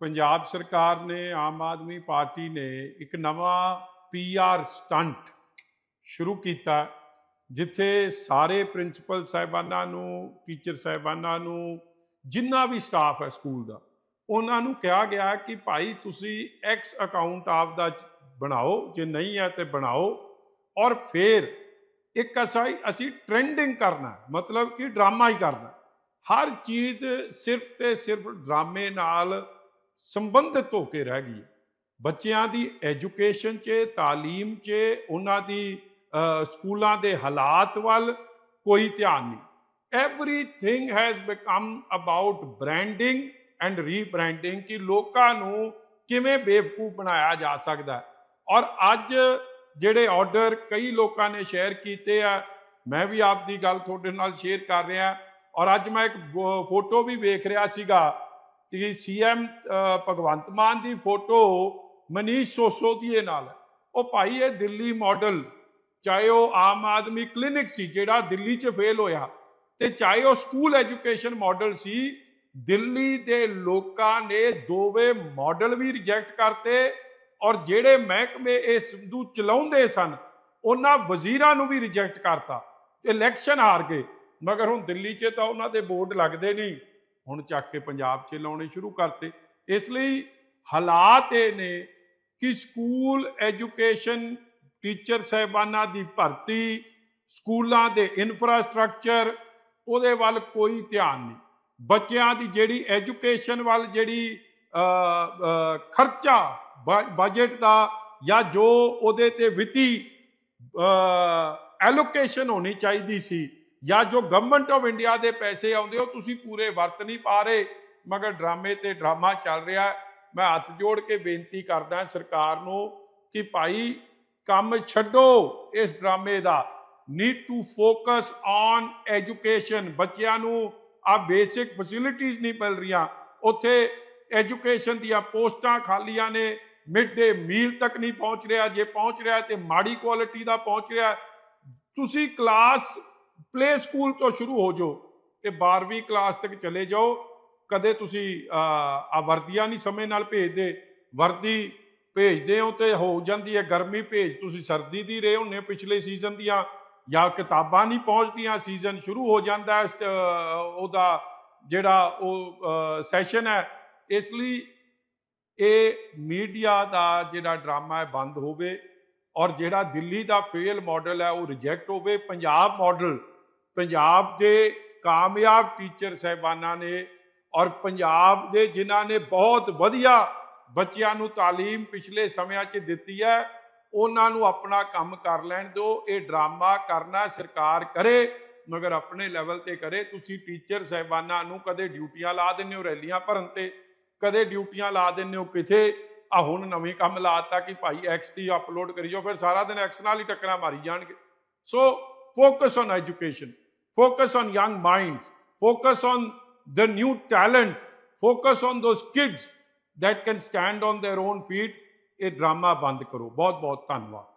ਪੰਜਾਬ ਸਰਕਾਰ ਨੇ, ਆਮ ਆਦਮੀ ਪਾਰਟੀ ਨੇ ਇੱਕ ਨਵਾਂ ਪੀਆਰ ਸਟੰਟ ਸ਼ੁਰੂ ਕੀਤਾ, ਜਿੱਥੇ ਸਾਰੇ ਪ੍ਰਿੰਸੀਪਲ ਸਾਹਿਬਾਨਾਂ ਨੂੰ, ਟੀਚਰ ਸਾਹਿਬਾਨਾਂ ਨੂੰ, ਜਿੰਨਾ ਵੀ ਸਟਾਫ ਹੈ ਸਕੂਲ ਦਾ, ਉਹਨਾਂ ਨੂੰ ਕਿਹਾ ਗਿਆ ਕਿ ਭਾਈ ਤੁਸੀਂ ਐਕਸ ਅਕਾਊਂਟ ਆਪ ਦਾ ਬਣਾਓ, ਜੇ ਨਹੀਂ ਹੈ ਤੇ ਬਣਾਓ, ਔਰ ਫਿਰ ਇੱਕ ਅਸਾਈ ਅਸੀਂ ਟ੍ਰੈਂਡਿੰਗ ਕਰਨਾ, ਮਤਲਬ ਕਿ ਡਰਾਮਾ ਹੀ ਕਰਨਾ। ਹਰ ਚੀਜ਼ ਸਿਰਫ ਤੇ ਸਿਰਫ ਡਰਾਮੇ ਨਾਲ ਸੰਬੰਧਿਤ ਹੋ ਕੇ ਰਹਿ ਗਈ। ਬੱਚਿਆਂ ਦੀ ਐਜੂਕੇਸ਼ਨ 'ਚ, ਤਾਲੀਮ 'ਚ, ਉਹਨਾਂ ਦੀ ਸਕੂਲਾਂ ਦੇ ਹਾਲਾਤ ਵੱਲ ਕੋਈ ਧਿਆਨ ਨਹੀਂ। Everything has become about branding and rebranding ਕਿ ਲੋਕਾਂ ਨੂੰ ਕਿਵੇਂ ਬੇਵਕੂਫ ਬਣਾਇਆ ਜਾ ਸਕਦਾ ਹੈ। ਔਰ ਅੱਜ ਜਿਹੜੇ ਆਰਡਰ ਕਈ ਲੋਕਾਂ ਨੇ ਸ਼ੇਅਰ ਕੀਤੇ ਆ, ਮੈਂ ਵੀ ਆਪ ਦੀ ਗੱਲ ਤੁਹਾਡੇ ਨਾਲ ਸ਼ੇਅਰ ਕਰ ਰਿਹਾ। ਔਰ ਅੱਜ ਮੈਂ ਇੱਕ ਫੋਟੋ ਵੀ ਵੇਖ ਰਿਹਾ ਸੀਗਾ। ਕਿ ਸੀਐਮ ਭਗਵੰਤ ਮਾਨ ਦੀ ਫੋਟੋ ਮਨੀਸ਼ ਸੋਸੋਦੀਏ ਨਾਲ। ਉਹ ਭਾਈ ਇਹ ਦਿੱਲੀ ਮਾਡਲ ਚਾਹੇ ਉਹ ਆਮ ਆਦਮੀ ਕਲੀਨਿਕ ਸੀ ਜਿਹੜਾ ਦਿੱਲੀ 'ਚ ਫੇਲ ਹੋਇਆ ਤੇ ਚਾਹੇ ਉਹ ਸਕੂਲ ਐਜੂਕੇਸ਼ਨ ਮਾਡਲ ਸੀ, ਦਿੱਲੀ ਦੇ ਲੋਕਾਂ ਨੇ ਦੋਵੇਂ ਮਾਡਲ ਵੀ ਰਿਜੈਕਟ ਕਰਤੇ ਔਰ ਜਿਹੜੇ ਮਹਿਕਮੇ ਇਹ ਸਿੰਧੂ ਚਲਾਉਂਦੇ ਸਨ, ਉਹਨਾਂ ਵਜ਼ੀਰਾਂ ਨੂੰ ਵੀ ਰਿਜੈਕਟ ਕਰਤਾ। ਇਲੈਕਸ਼ਨ ਹਾਰ ਗਏ, ਮਗਰ ਹੁਣ ਦਿੱਲੀ 'ਚ ਤਾਂ ਉਹਨਾਂ ਦੇ ਬੋਰਡ ਲੱਗਦੇ ਨਹੀਂ। ਹੁਣ ਚੱਕ ਕੇ ਪੰਜਾਬ 'ਚ ਲਾਉਣੇ ਸ਼ੁਰੂ ਕਰਤੇ। ਇਸ ਲਈ ਹਾਲਾਤ ਇਹ ਨੇ ਕਿ ਸਕੂਲ ਐਜੂਕੇਸ਼ਨ ਟੀਚਰ ਸਾਹਿਬਾਨਾਂ ਦੀ ਭਰਤੀ ਸਕੂਲਾਂ ਦੇ ਇਨਫਰਾਸਟ੍ਰਕਚਰ ਉਹਦੇ ਵੱਲ ਕੋਈ ਧਿਆਨ ਨਹੀਂ। ਬੱਚਿਆਂ ਦੀ ਜਿਹੜੀ ਐਜੂਕੇਸ਼ਨ ਵੱਲ ਜਿਹੜੀ ਅ, ਅ, ਖਰਚਾ ਬਜਟ ਦਾ ਜਾਂ ਜੋ ਉਹਦੇ ਤੇ ਵਿੱਤੀ ਐਲੋਕੇਸ਼ਨ ਹੋਣੀ ਚਾਹੀਦੀ ਸੀ ਜਾਂ ਜੋ ਗਵਰਨਮੈਂਟ ਆਫ ਇੰਡੀਆ ਦੇ ਪੈਸੇ ਆਉਂਦੇ, ਉਹ ਤੁਸੀਂ ਪੂਰੇ ਵਰਤ ਨਹੀਂ ਪਾ ਰਹੇ। ਮਗਰ ਡਰਾਮੇ ਤੇ ਡਰਾਮਾ ਚੱਲ ਰਿਹਾ ਮੈਂ ਹੱਥ ਜੋੜ ਕੇ ਬੇਨਤੀ ਕਰਦਾ ਸਰਕਾਰ ਨੂੰ ਕਿ ਭਾਈ ਕੰਮ ਛੱਡੋ ਇਸ ਡਰਾਮੇ ਦਾ। Need to focus on education ਬੱਚਿਆਂ ਨੂੰ ਆ ਬੇਸਿਕ ਫੈਸਿਲਿਟੀਆਂ ਨਹੀਂ ਮਿਲ ਰਹੀਆਂ। ਉੱਥੇ ਐਜੂਕੇਸ਼ਨ ਦੀਆਂ ਪੋਸਟਾਂ ਖਾਲੀਆਂ ਨੇ। ਮਿਡ ਡੇ ਮੀਲ ਤੱਕ ਨਹੀਂ ਪਹੁੰਚ ਰਿਹਾ। ਜੇ ਪਹੁੰਚ ਰਿਹਾ ਤੇ ਮਾੜੀ ਕੁਆਲਿਟੀ ਦਾ ਪਹੁੰਚ ਰਿਹਾ ਤੁਸੀਂ ਕਲਾਸ ਪਲੇ ਸਕੂਲ ਤੋਂ ਸ਼ੁਰੂ ਹੋ ਜਾਓ ਤੇ 12ਵੀਂ ਕਲਾਸ ਤੱਕ ਚਲੇ ਜਾਓ। ਕਦੇ ਤੁਸੀਂ ਆ ਵਰਦੀਆਂ ਨਹੀਂ ਸਮੇਂ ਨਾਲ ਭੇਜਦੇ। ਵਰਦੀ ਭੇਜਦੇ ਹੋ ਤੇ ਹੋ ਜਾਂਦੀ ਹੈ ਗਰਮੀ ਭੇਜ। ਤੁਸੀਂ ਸਰਦੀ ਦੀ ਰਹੇ ਹੁੰਨੇ ਪਿਛਲੇ ਸੀਜ਼ਨ ਦੀਆਂ ਜਾਂ ਕਿਤਾਬਾਂ ਨਹੀਂ ਪਹੁੰਚਦੀਆਂ ਸੀਜ਼ਨ ਸ਼ੁਰੂ ਹੋ ਜਾਂਦਾ ਹੈ ਉਹਦਾ ਜਿਹੜਾ ਉਹ ਸੈਸ਼ਨ ਹੈ। ਇਸ ਲਈ ਇਹ ਮੀਡੀਆ ਦਾ ਜਿਹੜਾ ਡਰਾਮਾ ਹੈ ਬੰਦ ਹੋਵੇ ਔਰ ਜਿਹੜਾ ਦਿੱਲੀ ਦਾ ਫੇਲ ਮਾਡਲ ਹੈ ਉਹ ਰਿਜੈਕਟ ਹੋਵੇ। ਪੰਜਾਬ ਮਾਡਲ ਪੰਜਾਬ ਦੇ ਕਾਮਯਾਬ ਟੀਚਰ ਸਹਿਬਾਨਾਂ ਨੇ ਔਰ ਪੰਜਾਬ ਦੇ ਜਿਨ੍ਹਾਂ ਨੇ ਬਹੁਤ ਵਧੀਆ ਬੱਚਿਆਂ ਨੂੰ ਤਾਲੀਮ ਪਿਛਲੇ ਸਮਿਆਂ 'ਚ ਦਿੱਤੀ ਹੈ, ਉਹਨਾਂ ਨੂੰ ਆਪਣਾ ਕੰਮ ਕਰ ਲੈਣ ਦਿਓ, ਇਹ ਡਰਾਮਾ ਕਰਨਾ ਸਰਕਾਰ ਕਰੇ, ਮਗਰ ਆਪਣੇ ਲੈਵਲ ਤੇ ਕਰੇ। ਤੁਸੀਂ ਟੀਚਰ ਸਹਿਬਾਨਾਂ ਨੂੰ ਕਦੇ ਡਿਊਟੀਆਂ ਲਾ ਦਿੰਦੇ ਹੋ ਰੈਲੀਆਂ ਭਰਨ ਤੇ, ਕਦੇ ਡਿਊਟੀਆਂ ਲਾ ਦਿੰਦੇ ਹੋ ਕਿਥੇ? ਆ ਹੁਣ ਨਵੇਂ ਕੰਮ ਲਾਤਾ ਕਿ ਭਾਈ ਐਕਸ ਦੀ ਅਪਲੋਡ ਕਰਿਓ, ਫਿਰ ਸਾਰਾ ਦਿਨ ਐਕਸ ਨਾਲ ਹੀ ਟੱਕਰਾਂ ਮਾਰੀ ਜਾਣਗੇ। So focus on education focus on young minds, focus on the new talent, focus on those kids that can stand on their own feet. ये ड्रामा बंद करो बहुत बहुत धन्यवाद